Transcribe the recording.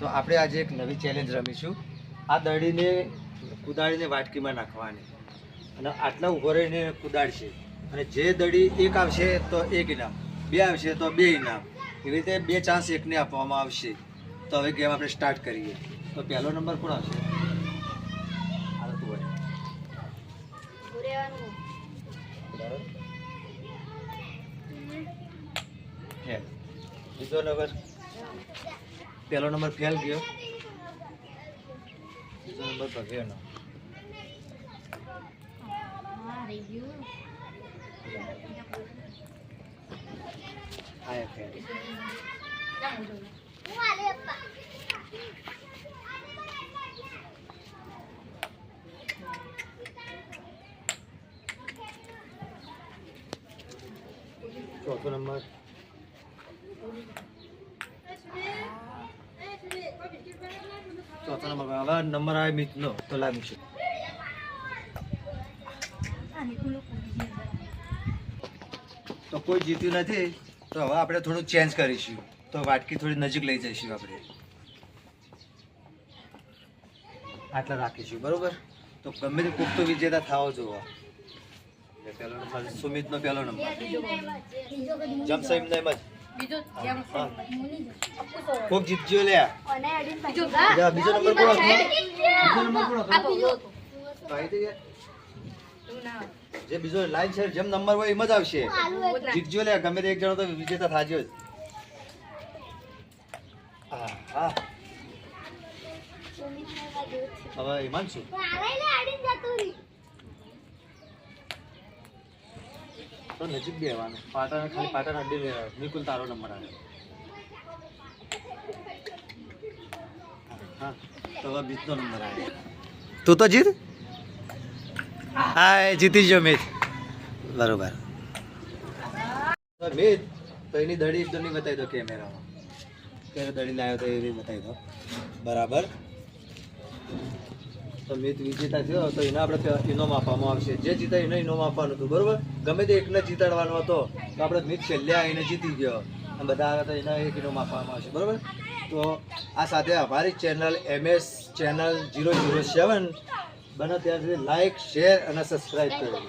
તો આપણે આજે એક નવી ચેલેન્જ રમીશું. આ દડીને કુદાળીને વાટકીમાં નાખવાની. અને આટલા ઊભો રહીને કુદાડશે. અને જે દડી એક આવશે તો એક ઇનામ. બે આવશે તો બે ઇનામ. એવી રીતે બે ચાન્સ એકને આપવામાં આવશે. તો હવે ગેમ આપણે સ્ટાર્ટ કરીએ. તો પહેલો નંબર કોણ આવશે. બીજો નંબર? પહેલો નંબર ફેલ ગયો. બીજો નંબર ભવ્યનો આ ફેલ ચોથો નંબર ચોથો નંબર હવે નંબર આવે મિતનો તો લાવીશું તો કોઈ જીત્યું નથી તો હવે આપણે થોડું ચેન્જ કરીશું. તો વાટકી થોડી નજીક લઈ જઈશું આપણે. આટલા રાખીશું બરોબર? તો ગમે તે પુખ્ત વિજેતા થાવો જોવા. પહેલો નંબર સુમિતનો પહેલો નંબર. એમ એમ જ. કોક જીતજો લે જા, બીજો નંબર કોણ હતો બીજો નંબર કોણ હતો તો આવી જે બીજો લાઈન છે જેમ નંબર હોય એમ જ આવશે. જીતજો લે ગમે તે એક જણો તો વિજેતા થાજો જ. હા હા હવે હિમાંશુ. તો નજીક બેવાનું પાટણ ખાલી પાટણ અડ્ડી બિલકુલ નિકુલ તારો નંબર આવે તો તું જીત? હા જીતી ગયો મેચ. બરોબર. મેચ, તો એની દડી એકદમ નહીં બતાવી દો કેમેરામાં. ક્યારે દડી લાવ્યો તો એવી બતાવી દો. બરાબર. તો મેચ વિજેતા થયો, તો એને આપણે ઇનામ આપવામાં આવશે. જે જીતા એને ઇનામ આપવાનું હતું, બરોબર? ગમે તે એકને જીતાડવાનો હતો, તો આપણે મેચ છેલ્લે આવીને જીતી ગયો. બધા આવ્યા તો એને એક ઇનામ આપવામાં આવશે, બરાબર? તો આ સાથે અમારી channel MS channel zero zero seven બને ત્યાં સુધી લાઇક શેર અને સબસ્ક્રાઈબ કરજો